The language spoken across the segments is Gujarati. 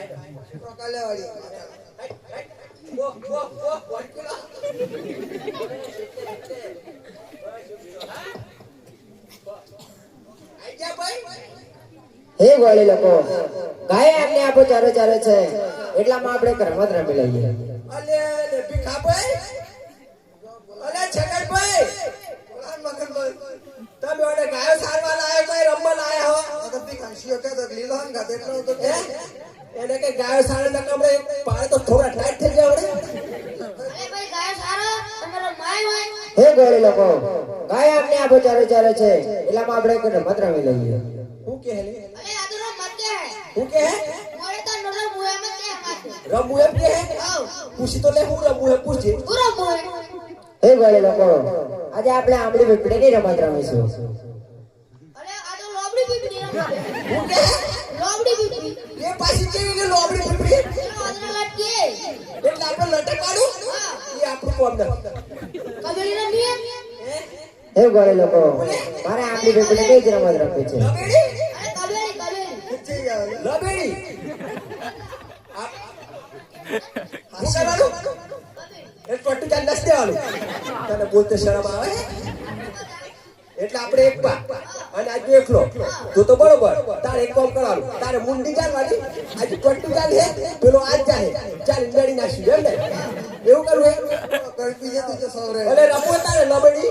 કાલે વાળી વો વો વો વોટકીલો આઈ ભાઈ હે ગોળી લોકો ગાય એમને આપો ચારે ચારે છે એટલામાં આપણે એક રમત રમી લઈએ. અલે લે ભીખા ભાઈ? અલે છગન ભાઈ? મગન ભાઈ? તમે ગાયો સારવા લાયો કોઈ રમવા લાયા હો? અગર કે તો લીલો હન ગાતે તો હે? એને કે ગાયો સારા ના કમરે પાડે તો થોડા ટાઈટ થઈ જાય વડે ભાઈ ગાયો સારો? તમારો માય હોય. હે ગોળી લોકો ગાય આપણે આ બચારે ચાલે છે. એટલામાં આપણે એક રમત રમી લઈએ. હું કે હેલે અરે આ તો મત કે હે. હું કે મોરે તો નરો મુએ મત કે માથે એમ કે પૂછી તો લે હું રમવું હે? પૂછજે. પૂરો મુએ હે? ગોળી લોકો આજે આપણે આંબલી પીપળીની રમત રમીશું. અરે આ તો લોબડી પીપડી રમત હું કે લોબડી પીપડી એ પાછી કેવી ને લોબડી પીપડી એનો અદરા લટકે એટલે આપણે લટકાડું એ આપણું કોમ નથી કબડ્ડી રમીએ હે? ગોરે લોકો. મારે આપણી બેટી કઈ જ રમત રમવી છે? ખીચી ગયા લબેડી? હું કરવાનું એ ટોટી ચાલ નસ દેવાનું. તને બોલતે શરમ આવે? એટલે આપણે એક પા એકલો. તો તો બરોબર. તારે એક કામ કરાવું તારે મુંડી ચાલવાની આજે ટોટી ચાલે હે પેલો આજ ચાલે. ચાલ લડી નાખશું એમ ને? એવું કરવું હે? કલ્પી જતી છે સૌરે અરે રમવો તારે? લબડી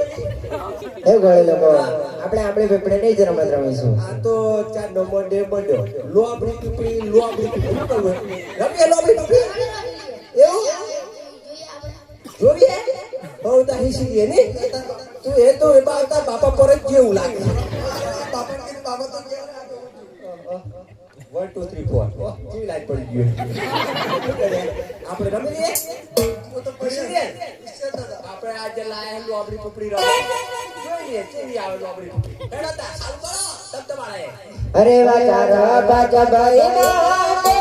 એ ગોળી લોકો આપણે ભેપડે નહીં જ રમત રમીશું. આ તો ચાર નંબર ડે બન્યો. લો આપણી ટુકડી લો આપણી ટુકડી શું કરવું? રમીએ લો આપણી ટુકડી એવું? જોઈએ આપણે બહુ તા હિસી ગઈ ને? તું એ તો એ બાપા પર જ જેવું લાગે. બાપા કીધું બાબા તો ગયા વન ટુ થ્રી ફોર કેવી લાઈટ પડી ગયું આપણે રમી લઈએ? હું તો પડી રે આપણે આજે લાયા લો આપણી ટુકડી રમે. જોઈએ કેવી આવે આપણી ટુકડી હેડો તા ચાલુ કરો. તબ તમારે અરે વાચારા બાજા ભાઈ.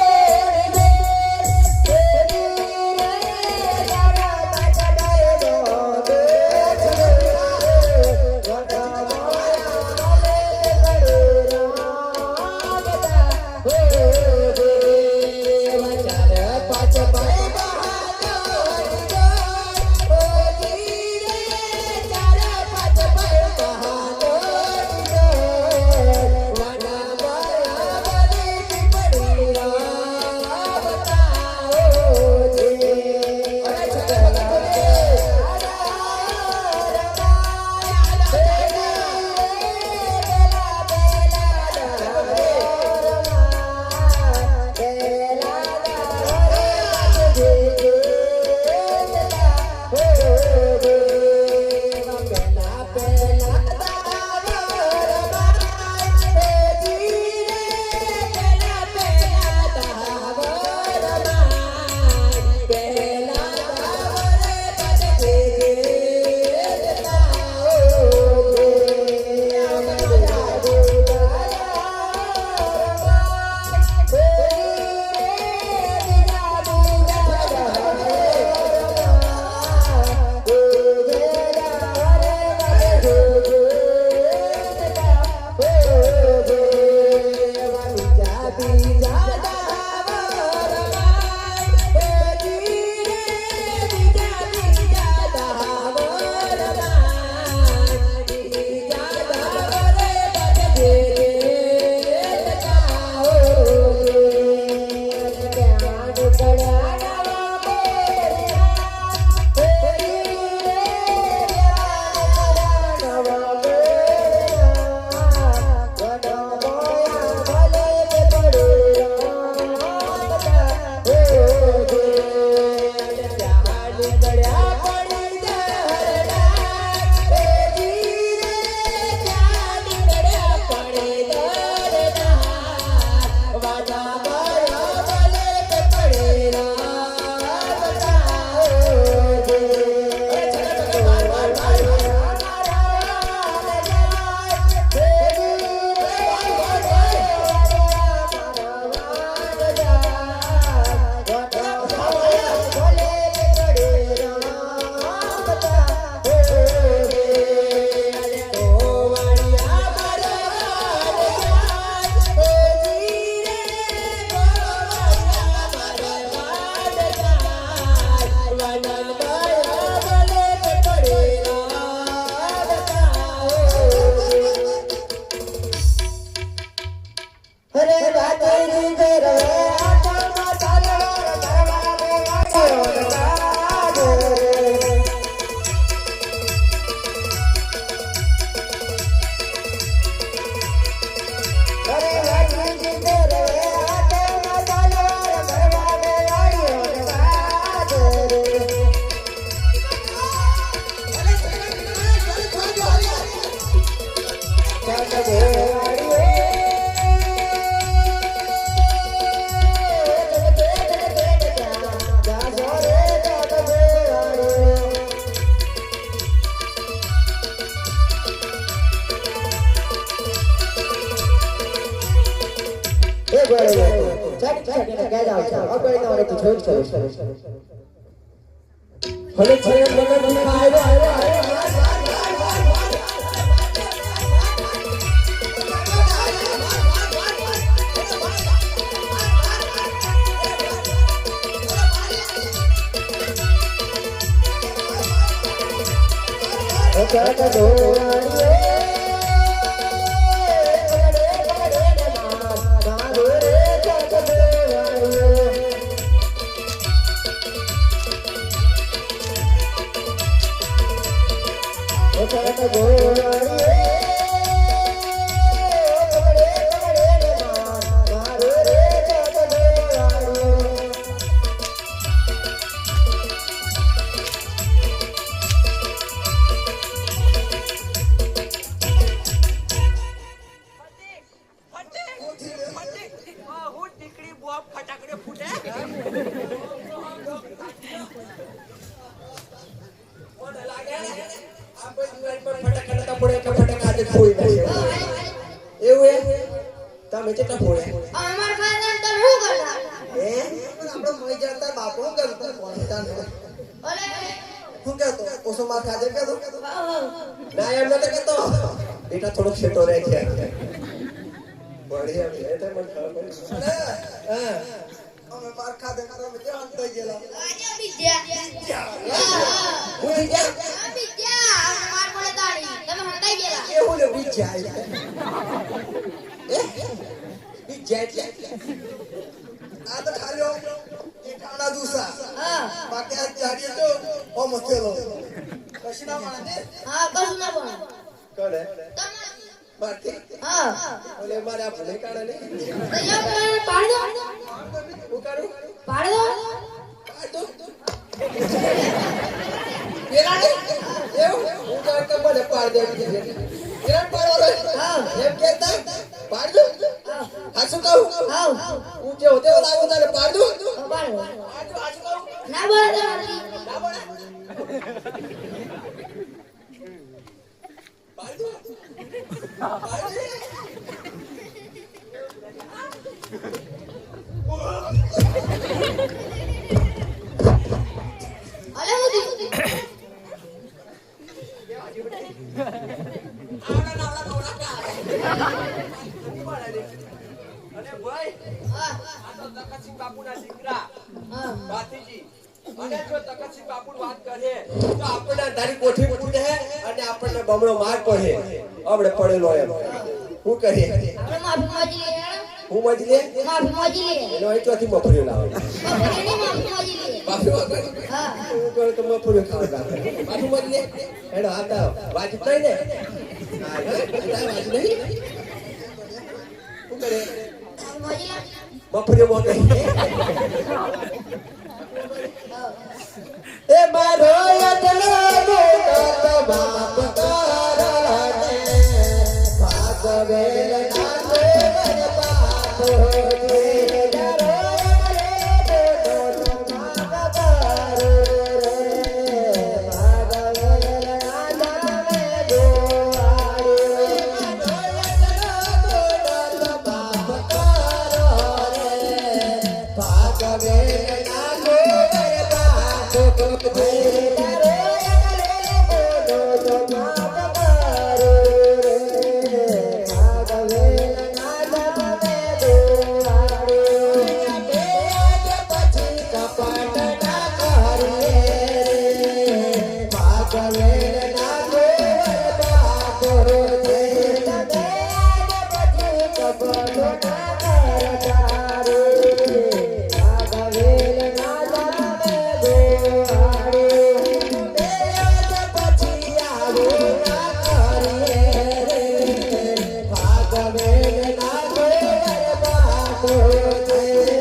છોડ છોડ ભલે છે મને આવ્યો આવ્યો આવ્યો ચાટ દોવાડીએ ફટાકા આજે નાખે? એવું એ તમે કેટલા ફોડ્યા અમાર ખાનદાન તો હું કરતા હે? આપણે મય જતા બાપો કરતા કોણતા ન ઓલે શું કહેતો? ઓસો માર ખાધે કહેતો? ના એમ નતો કહેતો. બેટા થોડો શેટો રહે છે બઢિયા છે તો મને ખબર પડી. હા અમે માર ખાધે તમે કેવા થઈ ગયેલા. આજે વિદ્યા હું ઈ જા આ વિદ્યા આ માર પડે તાળી તમે હંતાઈ ગયેલા એવું ને બીજા એ બીજા એટલે આ તો ખાલી એ કાણા દુસા હા બાકી આ જાડીએ તો ઓ મથેલો કશી ના માને હા કશું ના પણ કોને તમે મારતી હા ઓલે મારે આ ભલે કાઢે ને તૈયાર કરીને પાડી દો હું કાઢું પાડી દો કાઢ દો પેલા ને એવું હું તો એક મને પાડ દે કિરણ પાડવાનો હા. એમ કેતા પાડ દો હા શું કહું? હા. હું જે હોતે લાગુ તારે પાડ દો પાડી. પાડ દો આ શું કહું? ના બોલા ના બોલે? પાડ દો ભાતીજી અને જો તકતસિંહ બાપુ વાત કરે તો આપણને તારી કોઠી ફૂટે અને આપણને બમણો માર પડે. આપણે પડેલો એમ. શું કરીએ? આપણે માફી માંગી લઈએ હું મજી લે? માફી માંગી એનો લાવે માફી માંગી હા હું. કહું તો મફળીઓ ખાવા રાખે બાપુ મજી લે. એનો હાથ આવ. વાજબ નહીં ને? હા, હા, નહીં? શું કરે માફી માંગી લે. મફળીઓ બોલે એ મારો યતનો મોટો બાપ તારાને ભાગવેલ નાનો વર બાપ होते